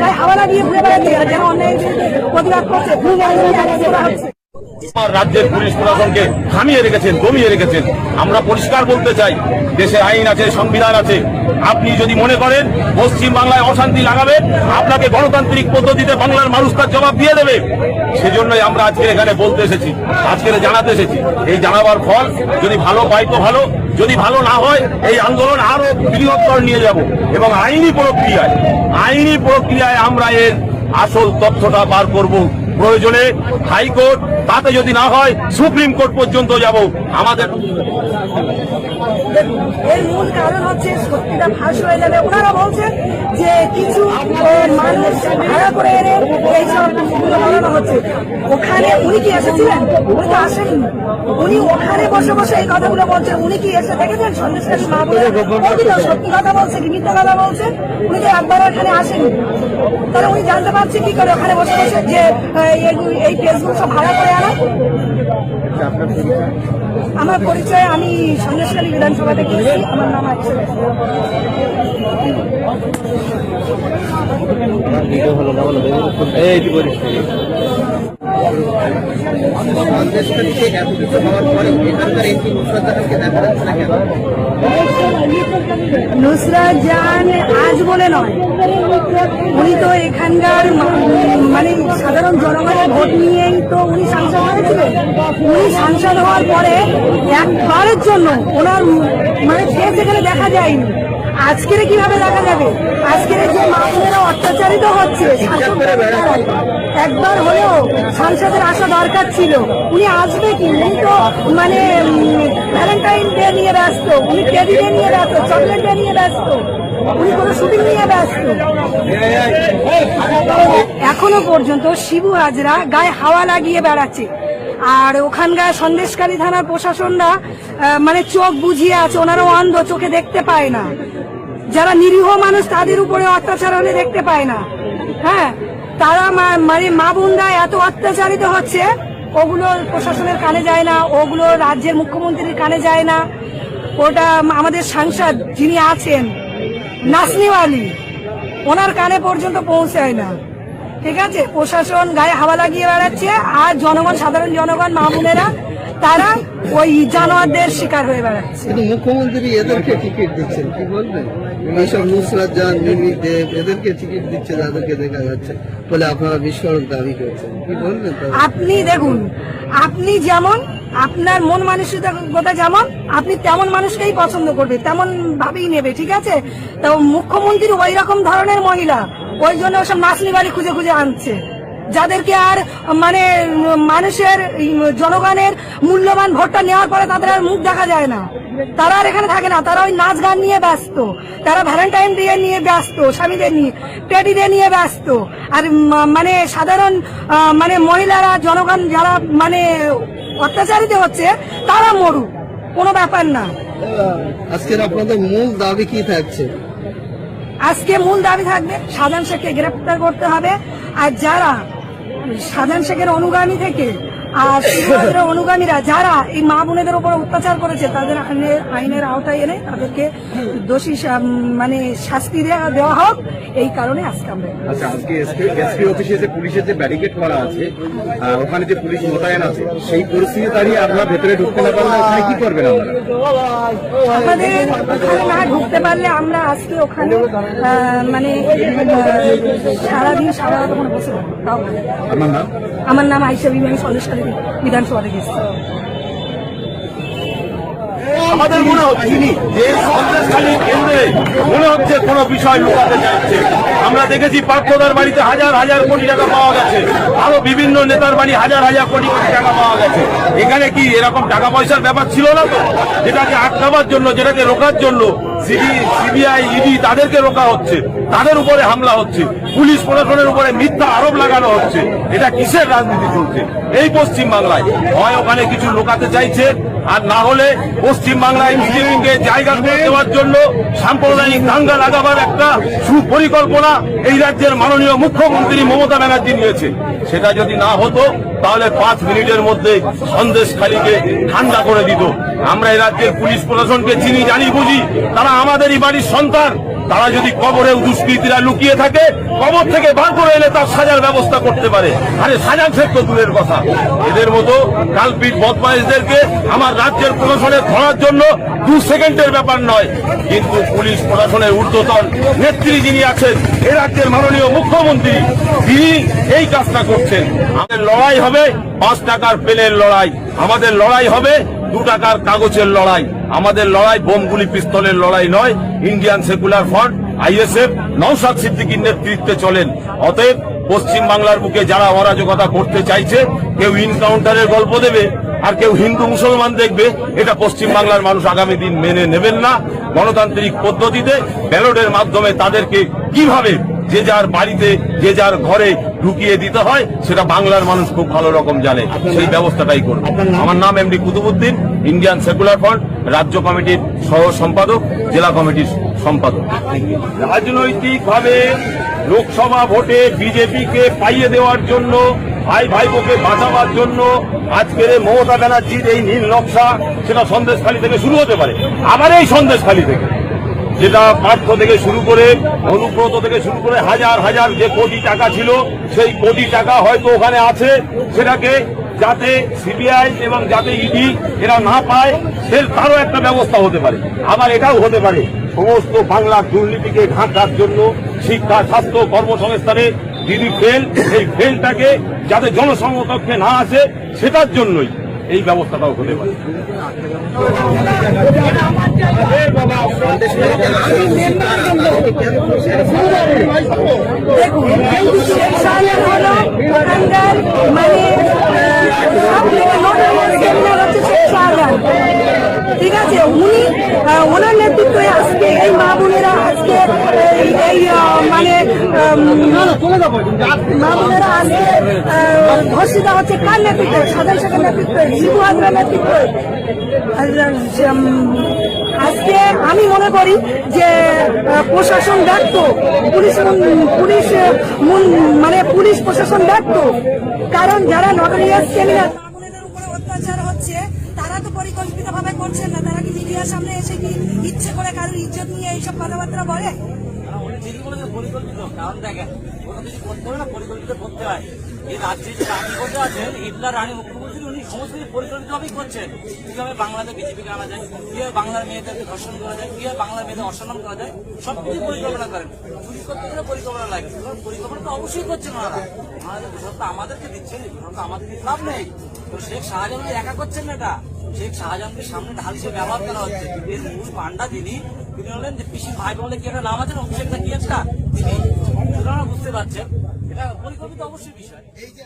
গায়ে আবার গিয়ে ঘুরে বেড়াতে যারা অন্যায় প্রতিবাদ করছে। রাজ্যের পুলিশ প্রশাসনকে থামিয়ে রেখেছেন, দমিয়ে রেখেছেন। আমরা পরিষ্কার বলতে চাই, দেশে আইন আছে, সংবিধান আছে। আপনি যদি মনে করেন পশ্চিম বাংলায় অশান্তি লাগাবেন, আপনাকে গণতান্ত্রিক পদ্ধতিতে বাংলার মানুষ তার জবাব দিয়ে দেবে। সেজন্যই আমরা আজকে এখানে বলতে এসেছি, আজকে জানাতে এসেছি। এই জানাবার ফল, যদি ভালো পাই তো ভালো, যদি ভালো না হয়, এই আন্দোলন আরও বৃহত্তর নিয়ে যাব। এবং আইনি প্রক্রিয়ায় আইনি প্রক্রিয়ায় আমরা এর আসল তথ্যটা বার করব। প্রয়োজনে হাইকোর্ট, তাতে যদি না হয় সুপ্রিম কোর্ট পর্যন্ত যাব। আমাদের মূল কারণ হচ্ছে ফাঁস হয়ে যাবে। ওনারা বলছেন যে কিছু ভাড়া করে এনে এইসব বানানো হচ্ছে। ওখানে উনি কি এসেছিলেন? উনি তো আসেননি। উনি ওখানে বসে বসে এই কথাগুলো বলছেন উনি কি এসে দেখেছেন? সন্দেশকারী সত্যি কথা বলছে? কি মিথ্যা কথা বলছে? উনি তো একবার ওখানে আসেনি তাহলে উনি জানতে পারছে কি করে ওখানে বসে বসে যে এই ফেসবুক সব ভাড়া করে আনা? আমার পরিচয় আমি সন্দেশকালী বিধানসভা থেকে এসেছি। আমার নাম আছে নুসরাত জাহানকে দেখা যাচ্ছে না কেন নুসরাত জাহান আজ বলে নয়। উনি তো এখানকার মানে সাধারণ জনগণের ভোট নিয়েই তো উনি সাংসদ হয়েছিলেন। উনি সাংসদ হওয়ার পরে একবারের জন্য ওনার মানে ফেস এখানে দেখা যায়নি। আজকের কীভাবে দেখা যাবে? আজকের যে মানুষেরা অত্যাচারিত হচ্ছে একবার হলেও সাংসদের আসা দরকার ছিল। উনি আসবে কি? উনি তো মানে ভ্যালেন্টাইন ডে নিয়ে ব্যস্ত। উনি টেডি ডে নিয়ে ব্যস্ত চকলেট ডে নিয়ে ব্যস্ত। উনি কোনো শুটিং নিয়ে ব্যস্ত। এখনও পর্যন্ত শিবু হাজরা গায়ে হাওয়া লাগিয়ে বেড়াচ্ছে। আর ওখানকার সন্দেশকারী থানার প্রশাসনরা মানে চোখ বুঝিয়ে আছে, ওনারাও অন্ধ, চোখে দেখতে পায় না। যারা নিরীহ মানুষ তাদের উপরে অত্যাচার হলে দেখতে পায় না। হ্যাঁ তারা মানে মা বোনরা এত অত্যাচারিত হচ্ছে, ওগুলো প্রশাসনের কানে যায় না, ওগুলো রাজ্যের মুখ্যমন্ত্রীর কানে যায় না। ওটা আমাদের সাংসদ যিনি আছেন নাসনিওয়ালি ওনার কানে পর্যন্ত পৌঁছায় না। ঠিক আছে? প্রশাসন গায়ে হাওয়া লাগিয়ে বেড়াচ্ছে, আর জনগণ, সাধারণ জনগণ, মা বোনেরা তারা ওই জানোয়ারদের শিকার হয়ে বেড়াচ্ছে। মুখ্যমন্ত্রী এদেরকে টিকিট দিচ্ছেন কি বলবেন? এইসব নুসরাত জাহান মিমি দেব এদেরকে টিকিট দিচ্ছে যাদেরকে দেখা যাচ্ছে বলে আপনারা বিস্ফোরক দাবি করছেন কি বলবেন আপনি দেখুন আপনি যেমন আপনার মন মানসিকতা যেমন আপনি তেমন মানুষকেই পছন্দ করবে তেমন ভাবেই নেবে ঠিক আছে? তো মুখ্যমন্ত্রী ওই রকম ধরনের মহিলা ওই জন্য ওসব নাচনি বাড়ি খুঁজে খুঁজে আনছে। যাদেরকে আর মানে মানুষের জনগণের মূল্যবান ভোটটা নেওয়ার পরে তাদের আর মুখ দেখা যায় না। তারা আর এখানে থাকে না। তারা ওই নাচ গান নিয়ে ব্যস্ত। তারা ভ্যালেন্টাইন ডে নিয়ে ব্যস্ত স্বামীদের নিয়ে টেডি ডে নিয়ে ব্যস্ত। আর মানে সাধারণ মানে মহিলারা জনগণ যারা মানে অত্যাচারিত হচ্ছে তারা মরুক। কোনো ব্যাপার না। আজকের আপনাদের মূল দাবি কি থাকছে? আজকে মূল দাবি থাকবে সাধারণ শেখকে গ্রেপ্তার করতে হবে। আর যারা সাধারণ শেখের অনুগামী থেকে আর শিবরাজের অনুগামীরা যারা এই মা বোনেদের উপর অত্যাচার করেছে তাদের আইনের আইনের আওতায় এনে তাদেরকে দোষী মানে শাস্তি দেওয়া হোক। এই কারণে আজকে আমরা আচ্ছা আজকে এসপি এসপি অফিসে যে পুলিশের যে ব্যারিকেড করা আছে আহ, ওখানে যে পুলিশ মোতায়েন আছে সেই পরিস্থিতি দাঁড়িয়ে আপনারা ভেতরে ঢুকতে না পারলে ওখানে কি করবেন আপনারা? আমাদের ওখানে না ঢুকতে পারলে আমরা আজকে ওখানে মানে সারাদিন সারা রাত ওখানে বসে তাও নাম? আমার নাম আইসা বিবি আমি সন্দেশকালী বিধানসভা আমাদের মনে হচ্ছে কেন্দ্রে, মনে হচ্ছে কোনো বিষয় লুকাতে আমরা দেখেছি পার্থদার বাড়িতে হাজার হাজার কোটি টাকা পাওয়া গেছে। আরও বিভিন্ন নেতার বাড়ি হাজার হাজার কোটি কোটি টাকা পাওয়া গেছে। এখানে কি এরকম টাকা পয়সার ব্যাপার ছিল না তো? যেটাকে আটকাবার জন্য, যেটাকে রোকার জন্য সিবিআই, ইডি তাদেরকে রোকা হচ্ছে। তাদের উপরে হামলা হচ্ছে। পুলিশ প্রশাসনের উপরে মিথ্যা আরোপ লাগানো হচ্ছে। এটা কিসের রাজনীতি চলছে? এই পশ্চিম বাংলায় হয় ওখানে কিছু লোকাতে চাইছে, আর না হলে পশ্চিম বাংলায় বিজেপিকে জায়গা করে দেওয়ার জন্য সাম্প্রদায়িক দাঙ্গা লাগাবার একটা সুপরিকল্পনা এই রাজ্যের মাননীয় মুখ্যমন্ত্রী মমতা ব্যানার্জি নিয়েছে। সেটা যদি না হতো, তাহলে পাঁচ মিনিটের মধ্যে সন্দেশখালীকে ঠান্ডা করে দিত। আমরা এই রাজ্যের পুলিশ প্রশাসনকে চিনি, জানি, বুঝি। তারা আমাদেরই বাড়ির সন্তান, তারা যদি কবরে দুষ্কৃতীরা লুকিয়ে থাকে, কবর থেকে বার করে এলে তার সাজার ব্যবস্থা করতে পারে। আরে শেখ তো দূরের কথা। এদের মতো কালপিট বদমাইশদেরকে আমার রাজ্যের প্রশাসনে ধরার জন্য দু সেকেন্ডের ব্যাপার নয়। কিন্তু পুলিশ প্রশাসনের ঊর্ধ্বতন নেত্রী যিনি আছেন, এ রাজ্যের মাননীয় মুখ্যমন্ত্রী, তিনি এই কাজটা করছেন। আমাদের লড়াই হবে পাঁচ টাকার পেলের লড়াই। আমাদের লড়াই হবে দু টাকার কাগজের লড়াই। আমাদের লড়াই বোমগুলি, পিস্তলের লড়াই নয়। Indian secular front ISF Naushad সিদ্দিকীর নেতৃত্বে চলেন। অতএব পশ্চিম বাংলার বুকে যারা অরাজকতা করতে চাইছে, কেউ ইনকাউন্টারের গল্প দেবে, আর কেউ হিন্দু মুসলমান দেখবে, এটা পশ্চিম বাংলার মানুষ আগামী দিন মেনে নেবেন না। গণতান্ত্রিক পদ্ধতিতে ব্যালটের মাধ্যমে তাদেরকে কীভাবে যে যার বাড়িতে যে যার ঘরে ঢুকিয়ে দিতে হয় সেটা বাংলার মানুষ খুব ভালো রকম জানে। সেই ব্যবস্থাটাই করবে। আমার নাম MD Kutubuddin Indian secular front রাজ্য কমিটির সহ সম্পাদক জেলা কমিটির সম্পাদক। রাজনৈতিক ভাবে লোকসভা ভোটে বিজেপিকে পাইয়ে দেওয়ার জন্য ভাই ভাইবোকে বাঁচাবার জন্য আজকের মমতা ব্যানার্জির এই নীল নকশা সেটা সন্দেশখালী থেকে শুরু হতে পারে। আবার এই সন্দেশখালী থেকে। যেটা পার্থ থেকে শুরু করে অনুব্রত থেকে শুরু করে হাজার হাজার যে কোটি টাকা ছিল, সেই কোটি টাকা হয়তো ওখানে আছে। সেটাকে যাতে সিবিআই এবং যাতে ইডি এরা না পায় সে তারও একটা ব্যবস্থা হতে পারে। আবার এটাও হতে পারে। সমস্ত বাংলার দুর্নীতিকে ঘাঁটার জন্য শিক্ষা, স্বাস্থ্য, কর্মসংস্থানে দিদি ফেল সেই ফেলটাকে যাতে জনসমকক্ষে না আসে, সেটার জন্যই এই ব্যবস্থাটাও হতে পারে। মানে ঠিক আছে, উনি ওনার নেতৃত্বে আজকে এই মা বোনেরা আজকে এই- মানে মা বোনেরা আজকে ধর্ষিত হচ্ছে কার নেতৃত্বে? সাধারণ শেখের নেতৃত্বে শিবু হাজরার নেতৃত্বে। আজকে আমি মনে করি যে প্রশাসন ব্যর্থ। পুলিশ পুলিশ মানে পুলিশ প্রশাসন ব্যর্থ। কারণ যারা মামুনেদের উপরে অত্যাচার হচ্ছে তারা তো পরিকল্পিত ভাবে করছেন না। তারা কি মিডিয়ার সামনে এসে কি ইচ্ছে করে কারোর ইজ্জত নিয়ে এইসব কথাবার্তা বলে? পরিকল্পিত। কারণ দেখেন পরিকল্পিত করতে হয়। এই রাজ্যে যে বসে আছেন, হিটলার রানী মুখ্যমন্ত্রী, উনি সমস্ত পরিকল্পিতভাবেই করছেন। কীভাবে বাংলাতে বিজেপিকে আনা যায়, কীভাবে বাংলার মেয়েদেরকে ধর্ষণ করা যায়, কীভাবে বাংলার মেয়েদের অসম্মান করা যায় সব কিছু পরিকল্পনা করেন। পরিকল্পনা অবশ্যই করছেন ওনাদের দোষক আমাদেরকে দিচ্ছেন আমাদের শেখ শাহজাহান তো একা করছেন না শেখ শাহজাহানকে সামনে ঢাল হিসেবে ব্যবহার করা হচ্ছে। পান্ডা যিনি, তিনি হলেন যে পিসির ভাই বলে কি একটা নাম আছে না অভিষেক না কি একটা? তিনি বুঝতে পারছেন। পরিকল্পিত অবশ্যই বিষয়। এই যে